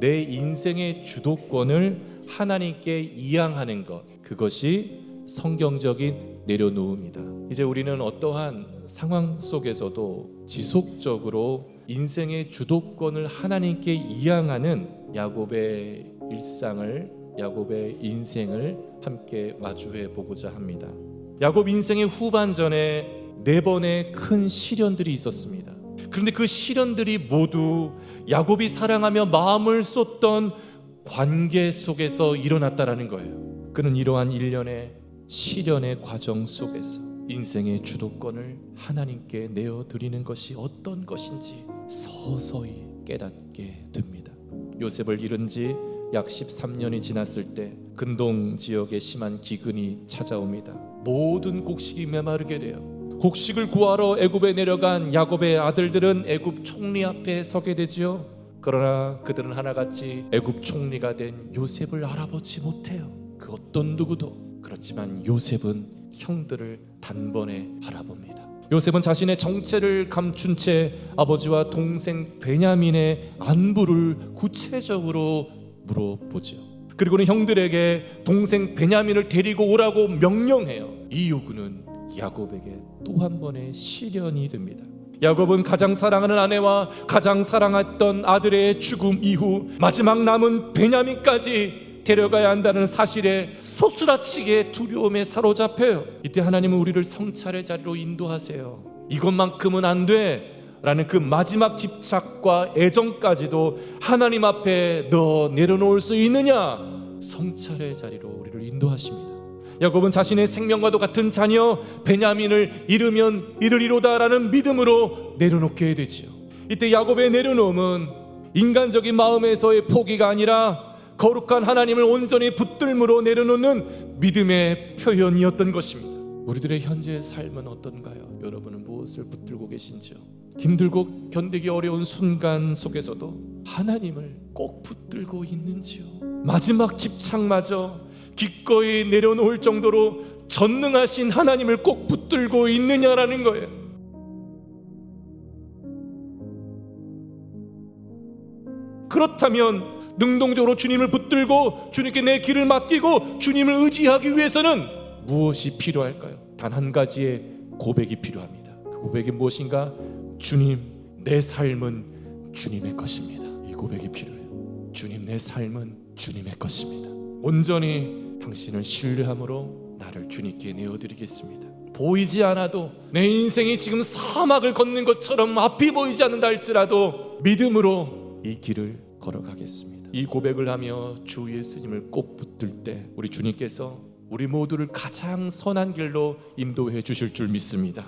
내 인생의 주도권을 하나님께 이양하는 것 그것이 성경적인 내려놓음이다. 이제 우리는 어떠한 상황 속에서도 지속적으로 인생의 주도권을 하나님께 이양하는 야곱의 일상을 야곱의 인생을 함께 마주해 보고자 합니다. 야곱 인생의 후반전에 네 번의 큰 시련들이 있었습니다. 그런데 그 시련들이 모두 야곱이 사랑하며 마음을 쏟던 관계 속에서 일어났다라는 거예요. 그는 이러한 일련의 시련의 과정 속에서 인생의 주도권을 하나님께 내어 드리는 것이 어떤 것인지 서서히 깨닫게 됩니다. 요셉을 잃은 지 약 13년이 지났을 때 근동 지역에 심한 기근이 찾아옵니다. 모든 곡식이 메마르게 돼요. 곡식을 구하러 애굽에 내려간 야곱의 아들들은 애굽 총리 앞에 서게 되지요. 그러나 그들은 하나같이 애굽 총리가 된 요셉을 알아보지 못해요. 그 어떤 누구도 그렇지만 요셉은 형들을 단번에 알아봅니다. 요셉은 자신의 정체를 감춘 채 아버지와 동생 베냐민의 안부를 구체적으로 물어보죠. 그리고는 형들에게 동생 베냐민을 데리고 오라고 명령해요. 이 요구는 야곱에게 또 한 번의 시련이 됩니다. 야곱은 가장 사랑하는 아내와 가장 사랑했던 아들의 죽음 이후 마지막 남은 베냐민까지 데려가야 한다는 사실에 소스라치게 두려움에 사로잡혀요. 이때 하나님은 우리를 성찰의 자리로 인도하세요. 이것만큼은 안 돼. 라는 그 마지막 집착과 애정까지도 하나님 앞에 너 내려놓을 수 있느냐? 성찰의 자리로 우리를 인도하십니다. 야곱은 자신의 생명과도 같은 자녀 베냐민을 잃으면 잃으리로다라는 믿음으로 내려놓게 되지요. 이때 야곱의 내려놓음은 인간적인 마음에서의 포기가 아니라 거룩한 하나님을 온전히 붙들므로 내려놓는 믿음의 표현이었던 것입니다. 우리들의 현재 삶은 어떤가요? 여러분은 무엇을 붙들고 계신지요? 힘들고 견디기 어려운 순간 속에서도 하나님을 꼭 붙들고 있는지요? 마지막 집착마저 기꺼이 내려놓을 정도로 전능하신 하나님을 꼭 붙들고 있느냐라는 거예요. 그렇다면 능동적으로 주님을 붙들고 주님께 내 길을 맡기고 주님을 의지하기 위해서는 무엇이 필요할까요? 단 한 가지의 고백이 필요합니다. 그 고백이 무엇인가? 주님, 내 삶은 주님의 것입니다. 이 고백이 필요해요. 주님, 내 삶은 주님의 것입니다. 온전히 당신을 신뢰함으로 나를 주님께 내어드리겠습니다. 보이지 않아도 내 인생이 지금 사막을 걷는 것처럼 앞이 보이지 않는다 할지라도 믿음으로 이 길을 걸어가겠습니다. 이 고백을 하며 주 예수님을 꼭 붙들 때 우리 주님께서 우리 모두를 가장 선한 길로 인도해 주실 줄 믿습니다.